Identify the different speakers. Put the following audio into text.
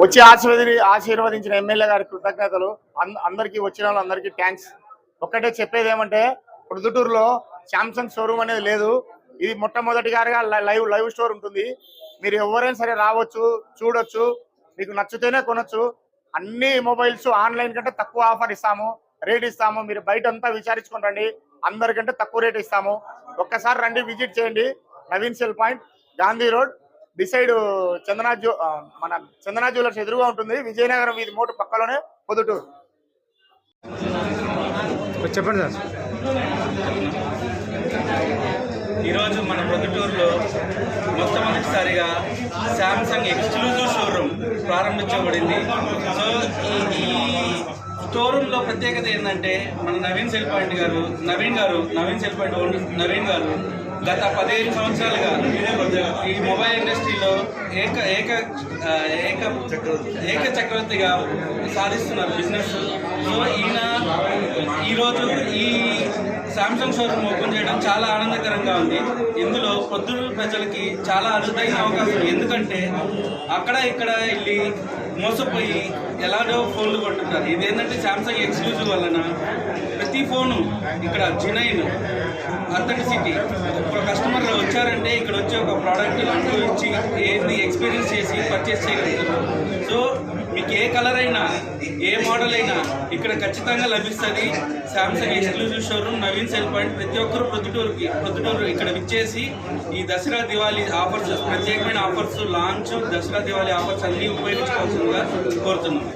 Speaker 1: వచ్చి ఆశీర్వది ఆశీర్వదించిన ఎమ్మెల్యే గారి కృతజ్ఞతలు. అందరికీ వచ్చిన వాళ్ళందరికీ థ్యాంక్స్ ఒక్కటే చెప్పేది ఏమంటే పొద్దుటూరులో శాంసంగ్ షోరూమ్ అనేది లేదు. ఇది మొట్టమొదటిగారిగా లైవ్ లైవ్ స్టోర్ ఉంటుంది. మీరు ఎవరైనా సరే రావచ్చు చూడొచ్చు మీకు నచ్చితేనే కొనొచ్చు. అన్ని మొబైల్స్ ఆన్లైన్ కంటే తక్కువ ఆఫర్ ఇస్తాము. రేట్ ఇస్తాము. మీరు బయట అంతా విచారించుకొని రండి. అందరికంటే తక్కువ రేట్ ఇస్తాము. ఒక్కసారి రండి విజిట్ చేయండి. Naveen cell point Gandhi road decide Chandana జ్యూ మన చందనా జ్యువెలర్స్ ఎదురుగా ఉంటుంది. విజయనగరం వీధి మోటు పక్కలోనే పొద్దుటూరు.
Speaker 2: చెప్పండి సార్.
Speaker 3: ఈరోజు మన ప్రొద్దుటూరులో మొట్టమొదటిసారిగా శాంసంగ్ ఎక్స్క్లూజివ్ షోరూమ్ ప్రారంభించబడింది. సో ఈ షోరూంలో ప్రత్యేకత ఏంటంటే మన నవీన్ సెల్ పాయింట్ గారు నవీన్ గారు Naveen cell point owner Naveen గారు గత పదిహేను సంవత్సరాలుగా ఈ ఏక ఏక ఏక ఏక చక్రవర్తిగా సాధిస్తున్నారు బిజినెస్ సో ఈయన ఈరోజు ఈ శాంసంగ్ షోరూమ్ ఓపెన్ చేయడం చాలా ఆనందకరంగా ఉంది. ఇందులో పొద్దున ప్రజలకి చాలా అరుదైన అవకాశం. ఎందుకంటే అక్కడ ఇక్కడ వెళ్ళి మోసపోయి ఎలాగో ఫోన్లు కొంటున్నారు ఇదేంటంటే శాంసంగ్ ఎక్స్క్లూజివ్ వలన ప్రతి ఫోను ఇక్కడ జినైన్ అథెంటిసిటీ ఒక కస్టమర్ వచ్చారంటే ఇక్కడ వచ్చి ఒక ప్రోడక్ట్ అనుభవించి ఏది ఎక్స్పీరియన్స్ చేసి పర్చేస్ చేయగలుగుతున్నాం. సో మీకు ఏ కలర్ అయినా ఏ మోడల్ అయినా ఇక్కడ ఖచ్చితంగా లభిస్తుంది. Samsung exclusive showroom Naveen cell point. ప్రతి ఒక్కరు ప్రొద్దుటూరుకి ప్రొద్దుటూరు ఇక్కడ విచ్చేసి ఈ దసరా దివాళీ ఆఫర్స్ ప్రత్యేకమైన offers launch Dasara Diwali offers అన్నీ ఉపయోగించుకోవాల్సిందిగా కోరుతున్నాం.